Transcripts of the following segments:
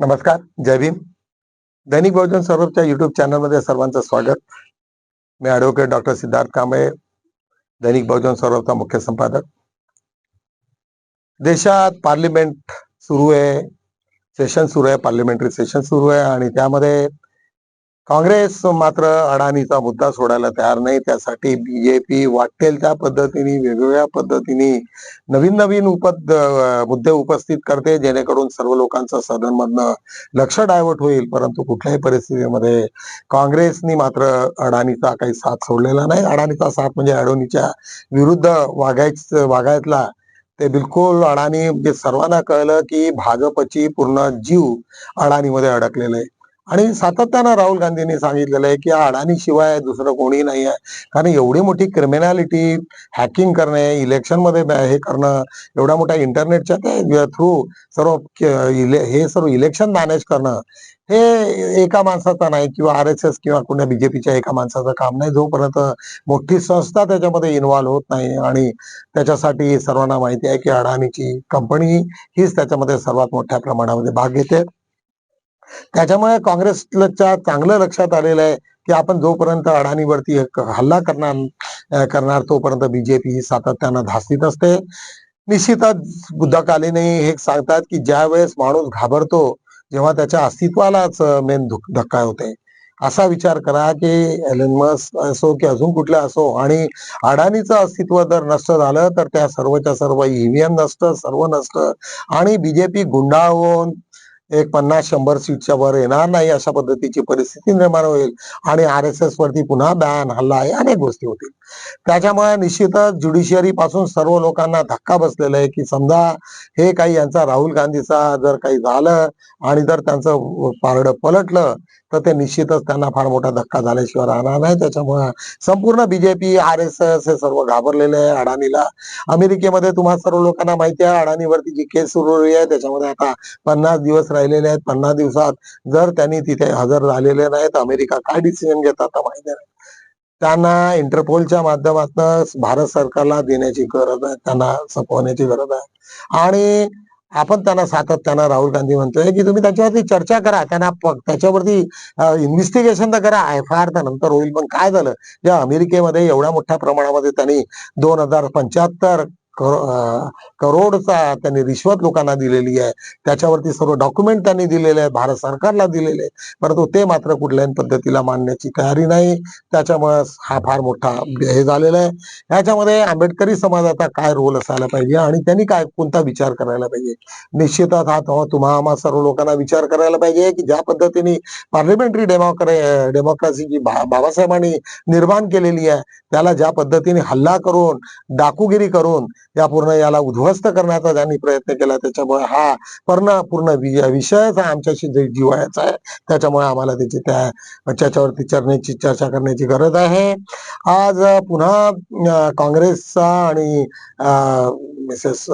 नमस्कार जय भीम. दैनिक बहुजन सौरभच्या युट्यूब चॅनलमध्ये सर्वांचं स्वागत. मी ॲडव्होकेट डॉक्टर सिद्धार्थ कांबळे दैनिक बहुजन सौरभचा मुख्य संपादक. देशात पार्लिमेंट सुरू आहे सेशन सुरू आहे पार्लिमेंटरी सेशन सुरू आहे आणि त्यामध्ये काँग्रेस मात्र अडाणीचा मुद्दा सोडायला तयार नाही. त्यासाठी बीजेपी वाटेल त्या पद्धतीने वेगवेगळ्या पद्धतीने नवीन नवीन उपद मुद्दे उपस्थित करते. जेणेकरून सर्व लोकांचं सदनमधनं लक्ष डायव्हर्ट होईल. परंतु कुठल्याही परिस्थितीमध्ये काँग्रेसनी मात्र अडाणीचा काही साथ सोडलेला नाही. अडाणीचा साथ म्हणजे अडोनीच्या विरुद्ध वागायच वागायतला. ते बिलकुल अडाणी म्हणजे सर्वांना कळलं की भाजपची पूर्ण जीव अडाणीमध्ये अडकलेला आहे. आणि सातत्यानं राहुल गांधींनी सांगितलेलं आहे की अडाणी शिवाय दुसरं कोणी नाही आहे. कारण एवढी मोठी क्रिमिनॅलिटी हॅकिंग करणे इलेक्शनमध्ये हे करणं एवढ्या मोठ्या इंटरनेटच्या थ्रू सर्व इले- हे सर्व इलेक्शन मॅनेज करणं हे एका माणसाचं नाही किंवा आर एस एस किंवा कुण्या बीजेपीच्या एका माणसाचं काम नाही. जोपर्यंत मोठी संस्था त्याच्यामध्ये इन्व्हॉल्व्ह होत नाही आणि त्याच्यासाठी सर्वांना माहिती आहे की अडाणीची कंपनी हीच त्याच्यामध्ये सर्वात मोठ्या प्रमाणामध्ये भाग घेते. त्याच्यामुळे काँग्रेसच्या चांगलं लक्षात आलेलं आहे की आपण जोपर्यंत अडाणीवरती हल्ला करणार करणार तोपर्यंत बीजेपी ही सातत्यानं धास्तीत असते. निश्चितच बुद्धकालीने हे सांगतात की ज्या वेळेस माणूस घाबरतो जेव्हा त्याच्या अस्तित्वालाच मेन धक्का होते. असा विचार करा की एलन मस्क असो की अजून कुठल्या असो आणि अडाणीचं अस्तित्व जर नष्ट झालं तर त्या सर्वच्या सर्व ईव्हीएम नष्ट सर्व नष्ट आणि बीजेपी गुंडाळून एक पन्नास शंभर सीटच्या वर येणार नाही अशा पद्धतीची परिस्थिती निर्माण होईल. आणि आर एस एस वरती पुन्हा बॅन हल्ला आहे अनेक गोष्टी होतील. त्याच्यामुळे निश्चितच ज्युडिशियरी पासून सर्व लोकांना धक्का बसलेला आहे की समजा हे काही यांचा राहुल गांधीचा जर काही झालं आणि जर त्यांचं पारडं पलटलं तर ते निश्चितच त्यांना फार मोठा धक्का झाल्याशिवाय राहणार नाही. त्याच्यामुळे संपूर्ण बीजेपी आर एस एस हे सर्व घाबरलेले आहे अडाणीला. अमेरिकेमध्ये तुम्हा सर्व लोकांना माहिती आहे अडाणीवरती जी केस सुरू आहे त्याच्यामध्ये आता पन्नास दिवस राहिलेले आहेत. पन्नास दिवसात जर त्यांनी तिथे हजर झालेले नाही तर अमेरिका काय डिसिजन घेतात आता माहिती नाही. त्यांना इंटरपोलच्या माध्यमातून भारत सरकारला देण्याची गरज आहे त्यांना संपवण्याची गरज आहे. आणि आपण त्यांना सातत्यानं राहुल गांधी म्हणतोय की तुम्ही त्याच्यावरती चर्चा करा त्यांना त्याच्यावरती इन्व्हेस्टिगेशन तर करा. एफ आय आर तर नंतर होईल पण काय झालं? या अमेरिकेमध्ये एवढ्या मोठ्या प्रमाणामध्ये त्यांनी दोन हजार पंच्याहत्तर करोडचा त्यांनी रिश्वत लोकांना दिलेली आहे. त्याच्यावरती सर्व डॉक्युमेंट त्यांनी दिलेले आहे. भारत सरकारला दिलेले आहे. परंतु ते मात्र कुठल्याही पद्धतीला मांडण्याची तयारी नाही. त्याच्यामुळे हा फार मोठा हे झालेला आहे. ह्याच्यामध्ये आंबेडकरी समाजाचा काय रोल असायला पाहिजे आणि त्यांनी काय कोणता विचार करायला पाहिजे? निश्चितच हा तुम्हा आम्हा सर्व लोकांना विचार करायला पाहिजे की ज्या पद्धतीने पार्लिमेंटरी डेमोक्रे डेमोक्रेसी जी बाबासाहेबांनी निर्माण केलेली आहे त्याला ज्या पद्धतीने हल्ला करून डाकूगिरी करून या पूर्ण याला उद्ध्वस्त करण्याचा ज्यांनी प्रयत्न केला त्याच्यामुळे हा पूर्ण पूर्ण विषयच हा आमच्याशी जे आहे त्याच्यामुळे आम्हाला त्याची त्या त्याच्यावरती चरण्याची चर्चा करण्याची गरज आहे. आज पुन्हा काँग्रेसचा आणि मिसेस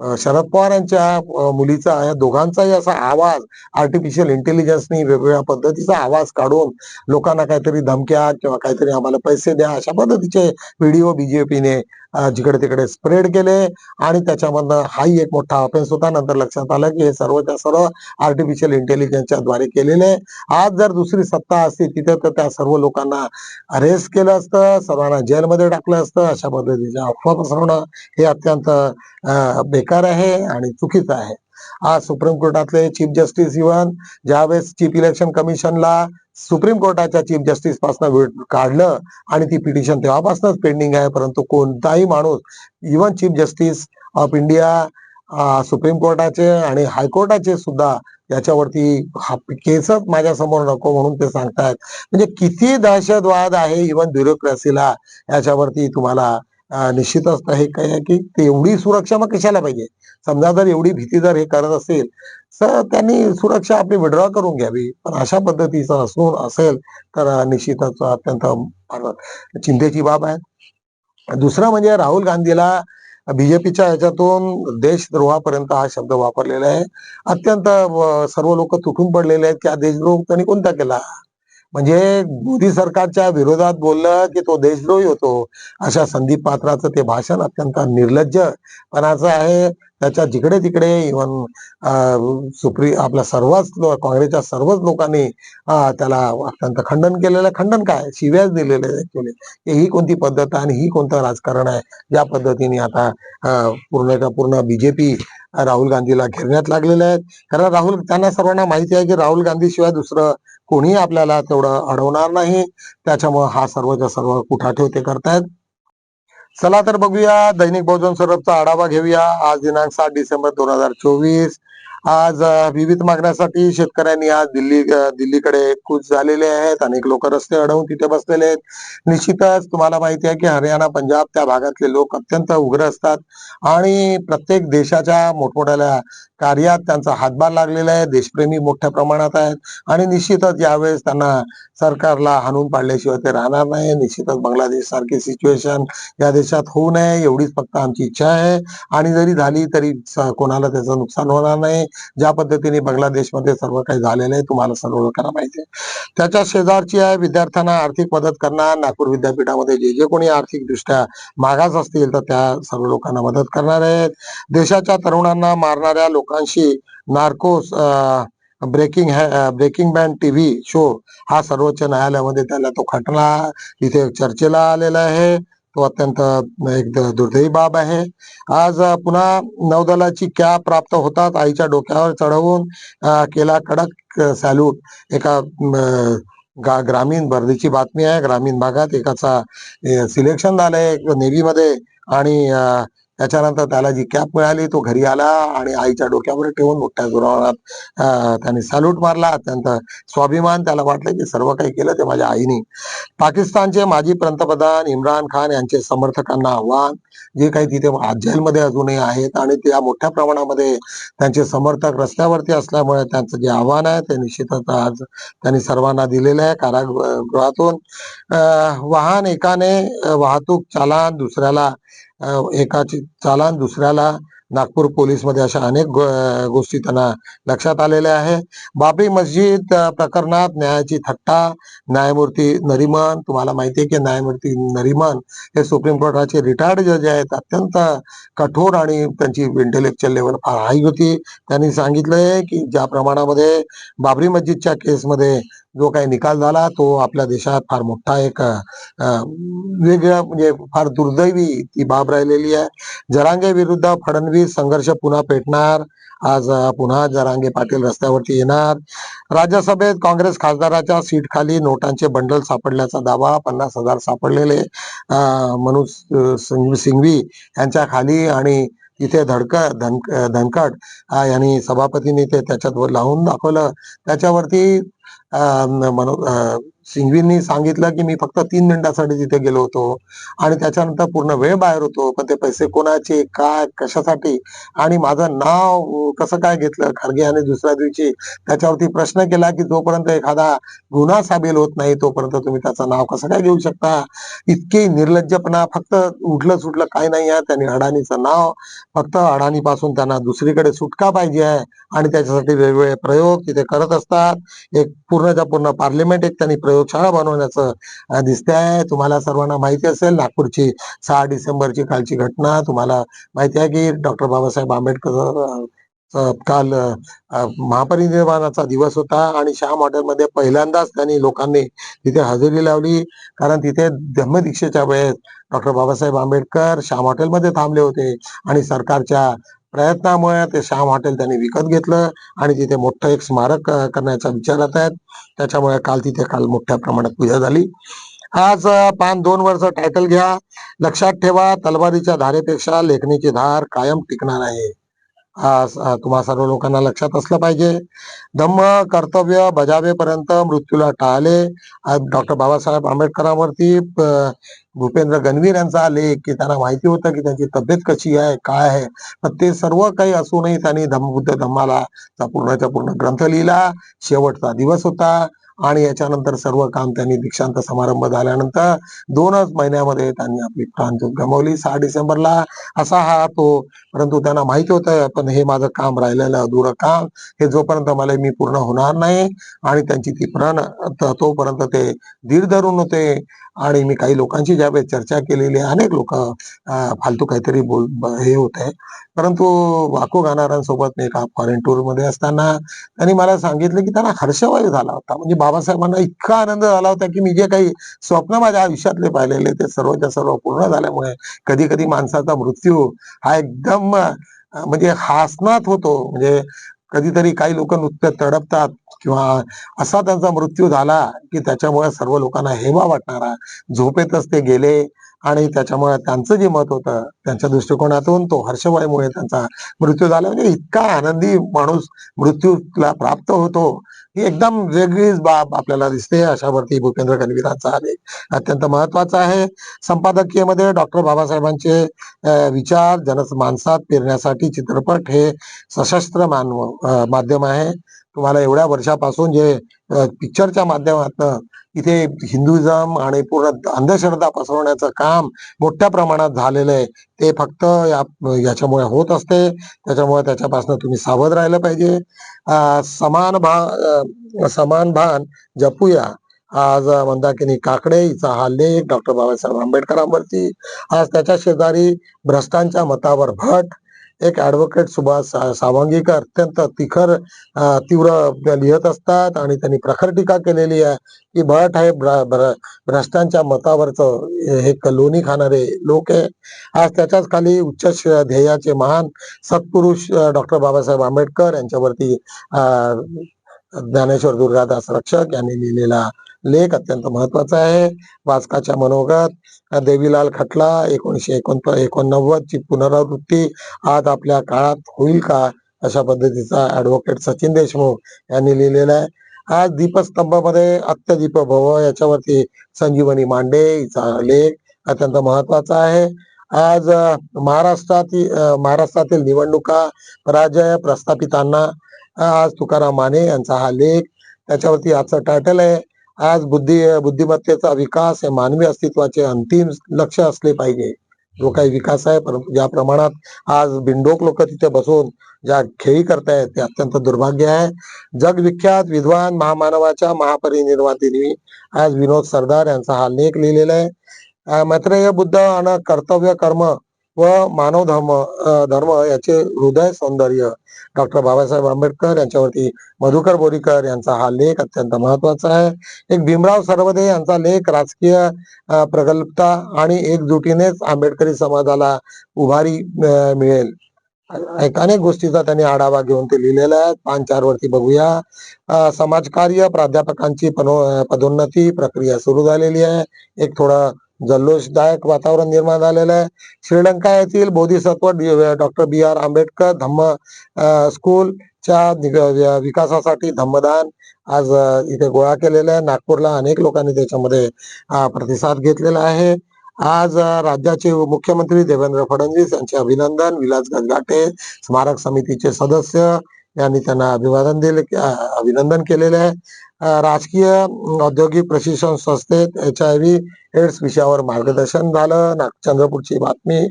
शरद पवार यांच्या मुलीचा या दोघांचाही असा आवाज आर्टिफिशियल इंटेलिजन्सनी वेगवेगळ्या पद्धतीचा आवाज काढून लोकांना काहीतरी धमक्या किंवा काहीतरी आम्हाला पैसे द्या अशा पद्धतीचे व्हिडिओ बीजेपीने जिकडे तिकडे स्प्रेड केले आणि त्याच्यामधनं हाही एक मोठा ऑफेन्स होता. नंतर लक्षात आलं की हे सर्वच्या सर्व आर्टिफिशियल इंटेलिजन्सच्या द्वारे केलेले. आज जर दुसरी सत्ता असती तिथे तर त्या सर्व लोकांना अरेस्ट केलं असतं सर्वांना जेलमध्ये टाकलं असतं. अशा पद्धतीच्या अफवा पसरवणं हे अत्यंत बेकार आहे आणि चुकीचं आहे. आज सुप्रीम कोर्टातले चीफ जस्टिस इव्हन ज्यावेळेस चीफ इलेक्शन कमिशनला सुप्रीम कोर्टाच्या चीफ जस्टिसपासून काढलं आणि ती पिटिशन तेव्हापासूनच पेंडिंग आहे परंतु कोणताही माणूस even chief justice of India supreme कोर्टाचे आणि हायकोर्टाचे सुद्धा याच्यावरती केसच माझ्यासमोर नको म्हणून ते सांगतायत. म्हणजे किती दहशतवाद आहे इव्हन ब्युरोक्रेसीला याच्यावरती तुम्हाला निश्चितच हे काय आहे की ते एवढी सुरक्षा मग कशाला पाहिजे? समजा जर एवढी भीती जर हे करत असेल तर त्यांनी सुरक्षा आपली विड्रॉ करून घ्यावी. पण अशा पद्धतीचं असून असेल तर निश्चितच अत्यंत चिंतेची बाब आहे. दुसरं म्हणजे राहुल गांधीला बीजेपीच्या ह्याच्यातून देशद्रोहापर्यंत हा शब्द वापरलेला आहे. अत्यंत सर्व लोक तुटून पडलेले आहेत की हा देशद्रोह त्यांनी कोणता केला? म्हणजे मोदी सरकारच्या विरोधात बोललं की तो देशद्रोही होतो. अशा संदीप पात्राचं ते भाषण अत्यंत निर्लज्जपणाचं आहे. त्याच्या जिकडे तिकडे इव्हन सुप्री आपल्या सर्वच काँग्रेसच्या सर्वच लोकांनी त्याला अत्यंत खंडन केलेलं. आहे खंडन काय? शिव्याच दिलेले ऍक्च्युली ही कोणती पद्धत आहे आणि ही कोणतं राजकारण आहे? ज्या पद्धतीने आता पूर्ण पूर्णच्या पूर्ण बीजेपी राहुल गांधीला घेरण्यात लागलेले आहेत. कारण राहुल त्यांना सर्वांना माहिती आहे की राहुल गांधी शिवाय दुसरं कोणी आपल्याला तेवढं अडवणार नाही. त्याच्यामुळे हा सर्वच्या सर्व कुठाठेव ते करतायत. चला तर बघूया दैनिक बहुजन सरबचा आढावा घेऊया. आज दिनांक सात डिसेंबर दोन हजार चोवीस. आज विविध मागण्यासाठी शेतकऱ्यांनी आज दिल्ली दिल्लीकडे कूच झालेले आहेत. अनेक लोक रस्ते अडवून तिथे बसलेले आहेत. निश्चितच तुम्हाला माहिती आहे की हरियाणा पंजाब त्या भागातले लोक अत्यंत उग्र असतात. आणि प्रत्येक देशाच्या मोठमोठ्या कार्यात त्यांचा हातभार लागलेला आहे. देशप्रेमी मोठ्या प्रमाणात आहेत. आणि निश्चितच यावेळेस त्यांना सरकारला हाणून पाडल्याशिवाय ते राहणार नाही. निश्चितच बांगलादेश सारखी सिच्युएशन या देशात होऊ नये एवढीच फक्त आमची इच्छा आहे. आणि जरी झाली तरी कोणाला त्याचं नुकसान होणार नाही. ज्या पद्धतीने बांगलादेशमध्ये सर्व काही झालेलं आहे तुम्हाला सर्व करा पाहिजे. त्याच्या शेजारची आहे विद्यार्थ्यांना आर्थिक मदत करणार. नागपूर विद्यापीठामध्ये जे जे कोणी आर्थिकदृष्ट्या मागास असतील तर त्या सर्व लोकांना मदत करणार आहेत. देशाच्या तरुणांना मारणाऱ्या लोकांशी Narcos breaking breaking band TV show हा सर्वोच्च न्यायालयामध्ये त्याला तो खटला इथे चर्चेला आलेला आहे. तो अत्यंत एक द- दुर्दैवी बाब आहे. आज पुन्हा नौदलाची कॅप प्राप्त होतात आईच्या डोक्यावर चढवून केला कडक सॅल्यूट एका गा ग्रामीण भरतीची बातमी आहे. ग्रामीण भागात एकाचा सिलेक्शन झालंय नेव्हीमध्ये आणि त्याच्यानंतर त्याला जी कॅप मिळाली तो घरी आला आणि आईच्या डोक्यावर ठेवून मोठ्या जोरात त्याने सॅल्यूट मारला. अत्यंत स्वाभिमान त्याला वाटलं की सर्व काही केलं ते माझ्या आईने. पाकिस्तानचे माजी पंतप्रधान इम्रान खान यांचे समर्थकांना आव्हान जे काही तिथे जेलमध्ये अजूनही आहेत आणि त्या मोठ्या प्रमाणामध्ये त्यांचे समर्थक रस्त्यावरती असल्यामुळे त्यांचं जे आव्हान आहे ते निश्चितच आज त्यांनी सर्वांना दिलेलं आहे. कारागृहातून वाहन एकाने वाहतूक चालान दुसऱ्याला एकाची चालान दुसऱ्याला नागपूर पोलीसमध्ये अशा अनेक गोष्टी त्यांना लक्षात आलेल्या आहे बाबरी मस्जिद प्रकरणात न्यायाची थट्टा न्यायमूर्ती नरिमन तुम्हाला माहिती आहे की न्यायमूर्ती नरिमन हे सुप्रीम कोर्टाचे रिटायर्ड जज आहेत. अत्यंत कठोर आणि त्यांची इंटेलेक्च्युअल लेवल फार हाई होती. त्यांनी सांगितलंय की ज्या प्रमाणामध्ये बाबरी मस्जिदच्या केसमध्ये जो काही निकाल झाला तो आपल्या देशात फार मोठा एक वेगळा म्हणजे फार दुर्दैवी ती बाब राहिलेली आहे. जरांगे विरुद्ध फडणवीस संघर्ष पुन्हा पेटणार. आज पुन्हा जरांगे पाटील रस्त्यावरती येणार. राज्यसभेत काँग्रेस खासदाराच्या सीट खाली नोटांचे बंडल सापडल्याचा दावा पन्नास हजार सापडलेले अं, मनोज सिंघवी यांच्या खाली आणि तिथे धडक धन धनकट यांनी सभापतींनी ते त्याच्यात लावून दाखवलं. त्याच्यावरती अं, मनो अं, सिंघवींनी सांगितलं की मी फक्त तीन मिनिटासाठी तिथे गेलो होतो आणि त्याच्यानंतर पूर्ण वेळ बाहेर होतो पण ते पैसे कोणाचे काय कशासाठी? आणि माझं नाव कसं काय घेतलं? खारगे यांनी दुसऱ्या दिवशी त्याच्यावरती प्रश्न केला की जोपर्यंत एखादा गुन्हा साबील होत नाही तोपर्यंत तुम्ही त्याचं नाव कसं काय घेऊ शकता? इतके निर्लज्जपणा फक्त उठलं सुटलं काय नाही आहे. त्यांनी अडाणीचं नाव फक्त अडाणीपासून त्यांना दुसरीकडे सुटका पाहिजे आहे आणि त्याच्यासाठी वेगवेगळे प्रयोग तिथे करत असतात. एक पूर्णच्या पूर्ण पार्लिमेंट एक त्यांनी प्रयोगशाळा बनवण्याचं दिसते आहे. तुम्हाला सर्वांना माहिती असेल नागपूरची सहा डिसेंबरची कालची घटना. तुम्हाला माहिती आहे की डॉक्टर बाबासाहेब आंबेडकर काल महापरिनिर्वाणाचा दिवस होता आणि श्याम हॉटेलमध्ये पहिल्यांदाच त्यांनी लोकांनी तिथे हजेरी लावली. कारण तिथे धम्मदीक्षेच्या वेळेस डॉक्टर बाबासाहेब आंबेडकर श्याम हॉटेलमध्ये थांबले होते आणि सरकारच्या प्रयत्नामुळे ते श्याम हॉटेल त्यांनी विकत घेतलं आणि तिथे मोठं एक स्मारक करण्याचा विचारात आहेत. त्याच्यामुळे काल तिथे काल मोठ्या प्रमाणात पूजा झाली. आज पान दोन वर्ष टायटल घ्या. लक्षात ठेवा तलवारीच्या धारेपेक्षा लेखणीची धार कायम टिकणार आहे. तुम्हाला तुम्हा सर्व लोकांना लक्षात असलं पाहिजे. धम्म कर्तव्य बजावेपर्यंत मृत्यूला टाळले. आज डॉक्टर बाबासाहेब आंबेडकरांवरती भूपेंद्र गणवीर यांचा लेख की त्यांना माहिती होतं की त्यांची तब्येत कशी आहे काय आहे. पण ते सर्व काही असूनही त्यांनी धम्मबुद्ध धम्माला पूर्णच्या पूर्ण ग्रंथ लिहिला. शेवटचा दिवस होता. आणि याच्यानंतर सर्व काम त्यांनी दीक्षांत समारंभ झाल्यानंतर दोनच महिन्यामध्ये त्यांनी आपली प्राणज्योत गमावली. सहा डिसेंबरला असा हा तो परंतु त्यांना माहिती होतं पण हे माझं काम राहिलेलं अधुरं काम. हे जोपर्यंत मला मी पूर्ण होणार नाही आणि त्यांची ती प्राण तोपर्यंत ते धीर धरून होते आणि मी काही लोकांची ज्यावेळेस चर्चा केलेली अनेक लोक फालतू काहीतरी बोल हे होते. परंतु वाको गाणाऱ्यांसोबत एका फॉरेन टूरमध्ये असताना त्यांनी मला सांगितलं की त्यांना हर्षवायू झाला होता. म्हणजे बाबासाहेबांना इतका आनंद झाला होता की मी जे काही स्वप्न माझ्या आयुष्यातले पाहिलेले ते सर्वच्या सर्व पूर्ण झाल्यामुळे कधी कधी माणसाचा मृत्यू हा एकदम म्हणजे हासनात होतो. म्हणजे कधीतरी काही लोक नुसते तडपतात किंवा असा त्यांचा मृत्यू झाला की त्याच्यामुळे सर्व लोकांना हेवा वाटणारा झोपेतच ते गेले आणि त्याच्यामुळे त्यांचं जे मत होतं त्यांच्या दृष्टिकोनातून तो हर्षवाईमुळे त्यांचा मृत्यू झाला. म्हणजे इतका आनंदी माणूस मृत्यूला प्राप्त होतो. ही एकदम वेगळीच बाब आपल्याला दिसते. अशावरती भूपेंद्र गणवीरांचा आलेख अत्यंत महत्त्वाचा आहे. संपादकीयमध्ये डॉक्टर बाबासाहेबांचे विचार जनमानसात पेरण्यासाठी चित्रपट हे सशस्त्र मानव माध्यम आहे. तुम्हाला एवढ्या वर्षापासून जे पिक्चरच्या माध्यमातून इथे हिंदुइझम आणि पूर्ण अंधश्रद्धा पसरवण्याचं काम मोठ्या प्रमाणात झालेलं आहे. ते फक्त या याच्यामुळे होत असते. त्याच्यामुळे त्याच्यापासून तुम्ही सावध राहिलं पाहिजे. समान भा समान भान जपूया. आज मंदाकिनी काकडे हिचा हा लेख डॉक्टर बाबासाहेब आंबेडकरांवरती. आज त्याच्या शेजारी भ्रष्टांच्या मतावर भट एक ऍडव्होकेट सुभाष सावंगीकर अत्यंत तिखर तीव्र लिहित असतात आणि त्यांनी प्रखर टीका केलेली आहे की भट हे भ्रष्टांच्या मतावरचं हे लोणी खाणारे लोक आहे. आज त्याच्याच खाली उच्च ध्येयाचे महान सत्पुरुष डॉक्टर बाबासाहेब आंबेडकर यांच्यावरती ज्ञानेश्वर दुर्गादास रक्षक यांनी लिहिलेला लेख अत्यंत महत्त्वाचा आहे. वाचकाच्या मनोगत देवीलाल खटला एकोणीशे एकोण एकोणनव्वद ची पुनरावृत्ती आज आपल्या काळात होईल का? अशा पद्धतीचा ऍडव्होकेट सचिन देशमुख यांनी लिहिलेला आहे. आज दीपस्तंभामध्ये अत्यदीप भव याच्यावरती संजीवनी मांडे हिचा लेख अत्यंत महत्त्वाचा आहे. आज महाराष्ट्रातील महाराष्ट्रातील निवडणुका पराजय प्रस्थापितांना आज तुकाराम माने यांचा हा लेख त्याच्यावरती आजचं टायटल आहे आज बुद्धी बुद्धिमत्तेचा विकास हे मानवी अस्तित्वाचे अंतिम लक्ष असले पाहिजे. जो काही विकास आहे परंतु ज्या प्रमाणात आज बिंडोक लोक तिथे बसून ज्या खेळी करतायत ते अत्यंत दुर्भाग्य आहे. जगविख्यात विद्वान महामानवाच्या महापरिनिर्वाण आज विनोद सरदार यांचा हा लेख लिहिलेला आहे. मैत्रेय बुद्ध आणि कर्तव्य कर्म व मानव धर्म धर्म याचे हृदय सौंदर्य डॉक्टर बाबासाहेब आंबेडकर यांच्यावरती मधुकर बोरीकर यांचा हा लेख अत्यंत महत्त्वाचा आहे. एक भीमराव सर्वदे यांचा लेख राजकीय प्रगल्भता आणि एकजुटीनेच आंबेडकरी समाजाला उभारी मिळेल. एक अनेक गोष्टीचा त्यांनी आढावा घेऊन ते लिहिलेला आहे. पान चार वरती बघूया. समाजकार्य प्राध्यापकांची पदोन्नती प्रक्रिया सुरू झालेली आहे. एक थोडं जल्लोषदायक वातावरण निर्माण झालेलं आहे. श्रीलंका येथील Bodhisattva doctor B R Ambedkar Dhamma स्कूलच्या विकासासाठी धम्मदान आज इथे गोळा केलेला आहे. नागपूरला अनेक लोकांनी त्याच्यामध्ये प्रतिसाद घेतलेला आहे. आज राज्याचे मुख्यमंत्री देवेंद्र फडणवीस यांचे अभिनंदन. विलास गजघाटे स्मारक समितीचे सदस्य. यांनी त्यांना अभिवादन दिले अभिनंदन केलेले आहे. राजकीय औद्योगिक प्रशिक्षण संस्थेत एच आय व्ही एड्स विषयावर मार्गदर्शन झालं. नाग चंद्रपूरची बातमी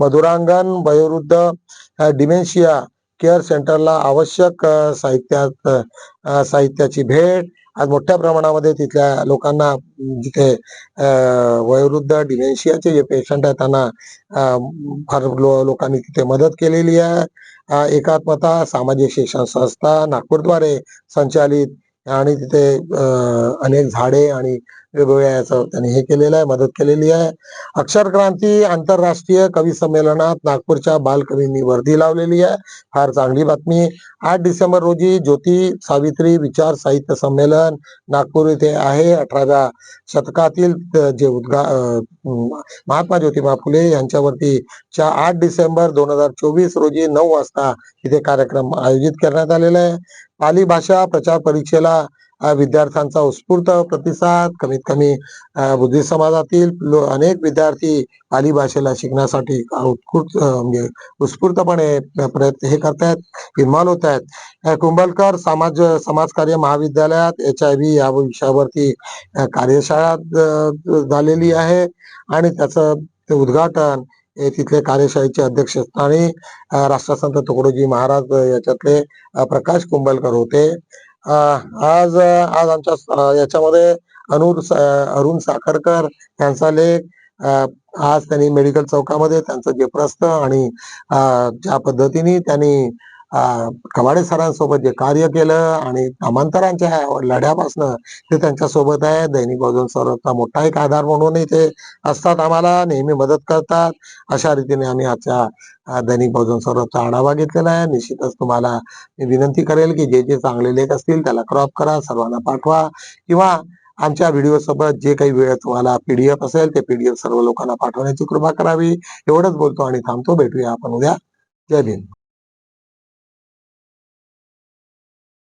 मधुरांगण वयोवृद्ध डिमेन्शिया केअर सेंटरला आवश्यक साहित्यात साहित्याची भेट आज मोठ्या प्रमाणामध्ये तिथल्या लोकांना जिथे वयोवृद्ध डिमेन्शियाचे जे पेशंट आहेत त्यांना फार लो- लोकांनी तिथे मदत केलेली आहे. एकात्मता सामाजिक शिक्षण संस्था नागपूरद्वारे संचालित आणि तिथे अनेक झाडे आणि वेगवेगळ्या त्यांनी हे केलेलं आहे मदत केलेली आहे. अक्षर क्रांती आंतरराष्ट्रीय कवी संमेलनात नागपूरच्या बालकवींनी वर्दी लावलेली आहे. फार चांगली बातमी. आठ डिसेंबर रोजी ज्योती सावित्री विचार साहित्य संमेलन नागपूर येथे आहे. अठराव्या शतकातील जे उद्घा अं, महात्मा ज्योतिबा फुले यांच्यावरती च्या आठ डिसेंबर दोन हजार चोवीस रोजी नऊ वाजता इथे कार्यक्रम आयोजित करण्यात आलेला आहे. पाली भाषा प्रचार परीक्षेला विद्यार्थ्यांचा उत्स्फूर्त प्रतिसाद कमीत कमी बुद्धी समाजातील अनेक विद्यार्थी पाली भाषेला शिकण्यासाठी उत्कृष्ट म्हणजे उत्स्फूर्तपणे प्रयत्न हे करतायत निर्माण होत आहेत कुंभलकर समाज समाजकार्य महाविद्यालयात एच आय व्ही या विषयावरती कार्यशाळा झालेली आहे आणि त्याचं उद्घाटन तिथले कार्यशाळेचे अध्यक्षस्थानी राष्ट्रसंत तुकडोजी महाराज याच्यातले प्रकाश कुंभलकर होते. आज आज आमच्या याच्यामध्ये अनुर अरुण साखरकर यांचा लेख आज त्यांनी मेडिकल चौकामध्ये त्यांचं जे प्रस्थ आणि ज्या पद्धतीने त्यांनी कवाडे सरांसोबत जे कार्य केलं आणि अमांतरांच्या लढ्यापासनं ते त्यांच्यासोबत आहे. दैनिक बहुजन स्वराज्याचा मोठा एक आधार म्हणूनही ते असतात. आम्हाला नेहमी मदत करतात. अशा रीतीने आम्ही आजच्या दैनिक बहुजन स्वराज्याचा आढावा घेतलेला आहे. निश्चितच तुम्हाला मी विनंती करेल की जे जे चांगले लेख असतील त्याला क्रॉप करा सर्वांना पाठवा किंवा आमच्या व्हिडिओ सोबत जे काही वेळ तुम्हाला पीडीएफ असेल ते पीडीएफ सर्व लोकांना पाठवण्याची कृपा करावी. एवढंच बोलतो आणि थांबतो. भेटूया आपण उद्या. जय भीम.